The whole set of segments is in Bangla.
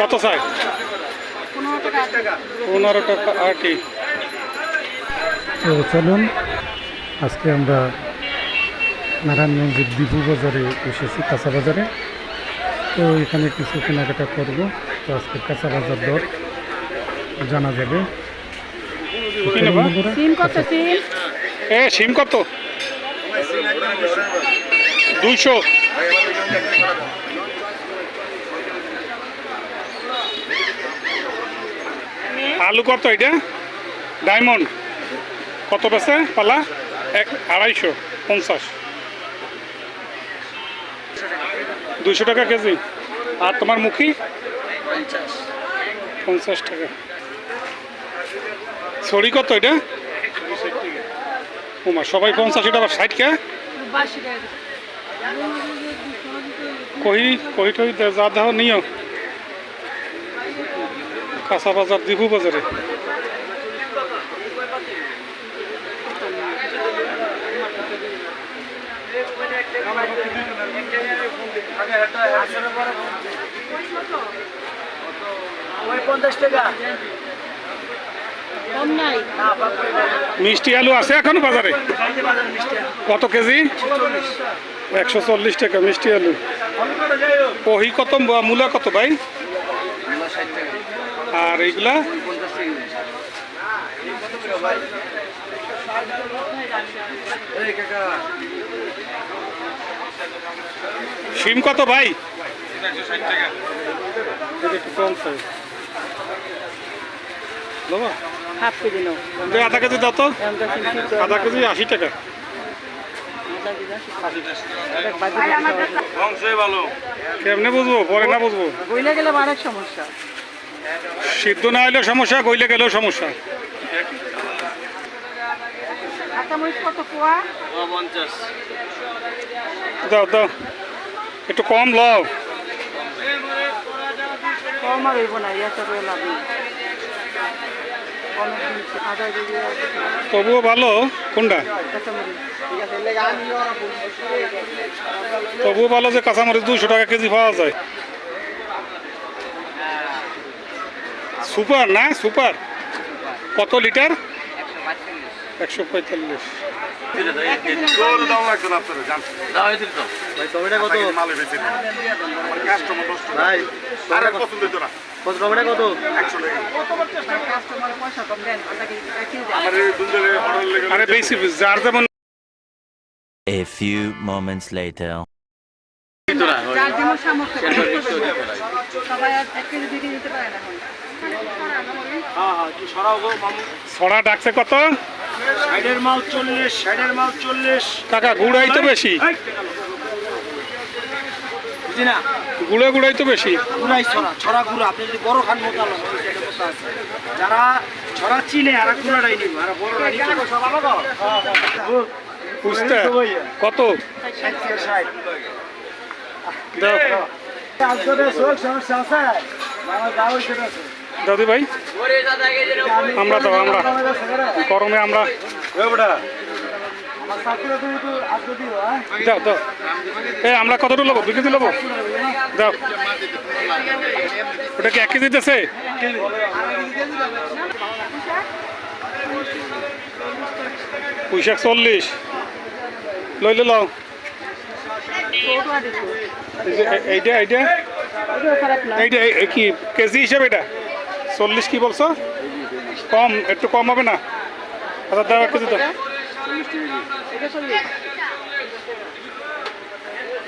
কত চাই? পনেরো টাকা আটি তো চলুন আজকে আমরা নারায়ণগঞ্জের বিভু বাজারে এসেছি কাঁচা বাজারে। তো এখানে কিছু কেনাকাটা করব। তো আজকে কাঁচা বাজার দর জানা যাবে। এ সিম কত? দুইশো। আলু কত এটা? ডায়মন্ড। কত বেছে পালা? এক আড়াইশো পঞ্চাশ। দুইশো টাকা কেজি। আর তোমার মুখী? পঞ্চাশ। টাকা। ছড়ি কত এটা? ওমা সবাই পঞ্চাশ এটা আবার ষাট কে? কহি কহি টহি দে- যা দেহ নিও। কাঁচা বাজার দিবু বাজারে। মিষ্টি আলু আছে এখন বাজারে? কত কেজি? একশো চল্লিশ টাকা মিষ্টি আলু। কহি কত, মূলা কত ভাই? আর এইগুলা? সিম কত ভাই? আধা কেজি দাও তো। এমনটা আধা কেজি আশি টাকা। কেমনে বুঝব? পরে না বুঝব? বইলে গেলে আরেক সমস্যা। সিদ্ধ না হলেও সমস্যা গইলে গেলেও সমস্যা। দাও দাও। একটু কম লও। কম আর হইব না ইয়া সব লাভ তবুও ভালো কোনটা? তবুও ভালো যে কাঁচামরিচ দুশো টাকা কেজি পাওয়া যায়। সুপার না? সুপার। কত লিটার? একশো পঁয়তাল্লিশ। A few moments later. যার যেমন সামর্থ্য সবাই আর এক কেজি দুই কেজি দিতে পারে না ছড়া ডাকছে কত ষাটের মাল চল্লিশ ষাটের মাল চল্লিশ কাকা গুড়াই তো বেশি গুড়ে গুড়াই তো বেশি গুড়াই ছড়া ছড়া গুড়া আপনি যদি বড় খান মোটা আছে যারা ছড়া চিনে আর গুড়াটাই নিব আর বড়রা বুঝতে কত দাও দাদি ভাই? আমরা দাও, আমরা। গরমে আমরা দাও দাও। এ, আমরা কতটুকু নেব দুই কেজি নেব দাও। ওটা কি এক কেজি দিতেছে? পুঁইশাক চল্লিশ। লইলে লও। এইটা এইটা? এইটা এই- এই কি, কেজি হিসাবে এটা? চল্লিশ কি বলছো? কম, একটু কম হবে না? আচ্ছা দাও এক কেজি দাও।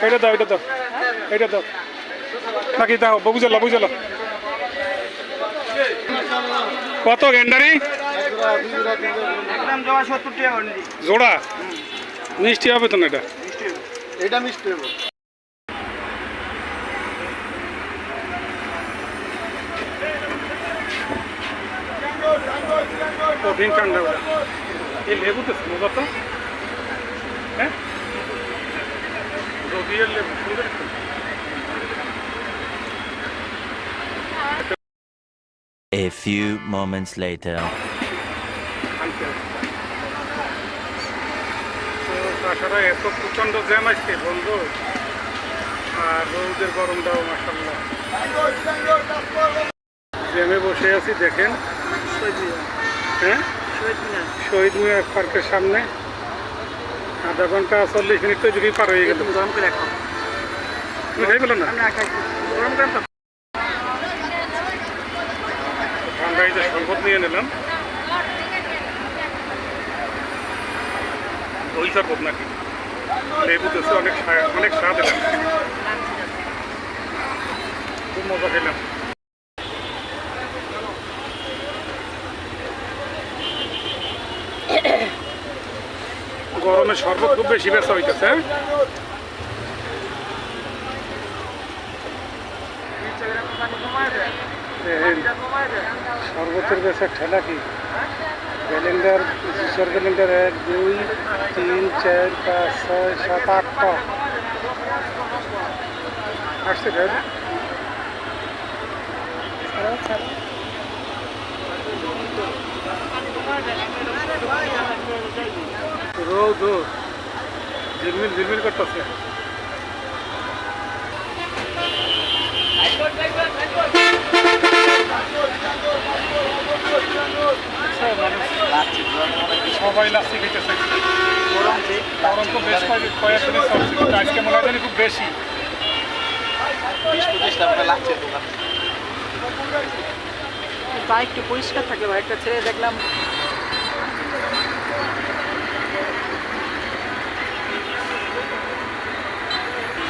এটা দাও এটা দাও এটা দাও। নাকি দাও বুঝালো বুঝালো কত গেন্ডারি। জোড়া। মিষ্টি হবে তো না এটা? এটা মিষ্টি হব। কঠিন ঠান্ডা ওটা এই লেবু তো মজা তো। হ্যাঁ? রবিয়ের লেবু সুন্দর A few moments later. তাছাড়া এত প্রচণ্ড জ্যাম আসছে বন্ধু। আর রোদের গরমটাও মাসাল্লাহ জ্যামে বসে আছি দেখেন। হ্যাঁ? শহীদ মিনার পার্কের সামনে। আধা ঘণ্টা চল্লিশ মিনিট তো যদি পার হয়ে গেল। গরম করে খাও তুমি খাই পেল না? গরম তো আমরা যে শরবত নিয়ে নিলাম। ওই শরবত নাকি? লেবু দিচ্ছে অনেক অনেক স্বাদ এলাম। খুব মজা খেলাম। গরমে শরবত খুব বেশি বেচা হইতেছে শরবতের বেচা ঠেলা কি ক্যালেন্ডার জুসার ক্যালেন্ডার এক, দুই, তিন, চার, পাঁচ, ছয়, সাত আটটা আসছে রে রোদ ঝিলমিল ঝিলমিল করতেছে। সবাই লাচ্ছি খেতেছে গরম তো বেশ কয়েক কয়েকদিন চলছে, কিন্তু আজকে মনে হয় খুব বেশি। বাইক একটু পরিষ্কার থাকলে ভাই একটা ছেলে দেখলাম এই যাও না গ্যান্ডারি মনে লেবু গাছ লাগাই লইছে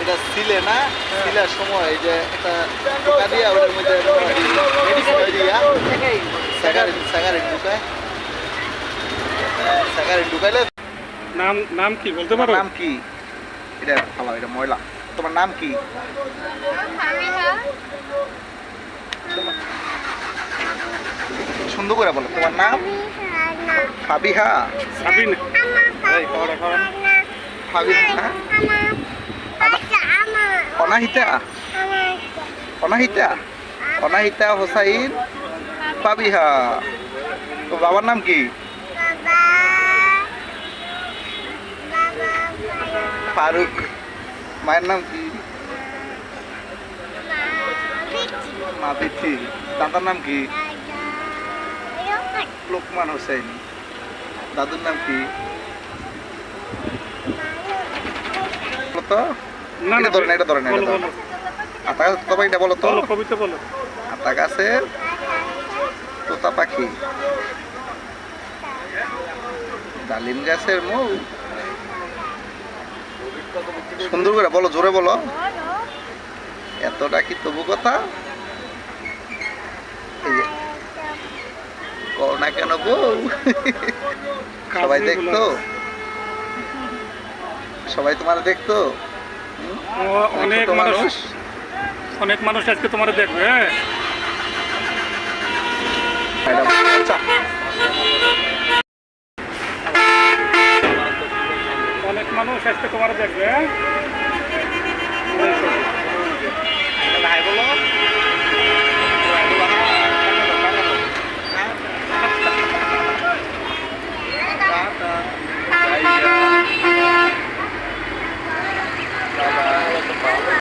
এটা সিলে না? সিলার সময় এই যে একটা টোকা দিয়ে ওটার মধ্যে মেডিসিন দিয়া সাগারে সাগারে ঢুকায়। সাগারে ঢুকাইলে নাম নাম কি বলতে পারো? নাম কি? এটা ভালো এটা ময়লা। তোমার নাম কি? সুন্দর করে বলো তোমার নাম? ফাবিহা সাবিন। এই পড়ে পড়েন Fabiha Anahita? Anahita? Anahita Hossain? পাবিহা তো বাবার নাম কি? ফারুক। মায়ের নাম কি? মা দাদার নাম কি? লোকমান হোসেন। দাদুর নাম কি? তো? না ধরেন এটা ধরেন এটা ধরেন। আতা গাছ তোতা পাখিটা বলো তো। কবিতা বলো। আতা গাছের তোতা পাখি। ডালিম গাছের সুন্দর করে বলো জোরে বলো। এতটা কি তবু কথা? এই যে, কও না কেন বউ সবাই দেখতো সবাই তোমার দেখতো? অনেক মানুষ। অনেক মানুষ আজকে তোমার দেখবে হ্যাঁ? অনেক মানুষ আজকে তোমার দেখবে হ্যাঁ? ভাই বলো।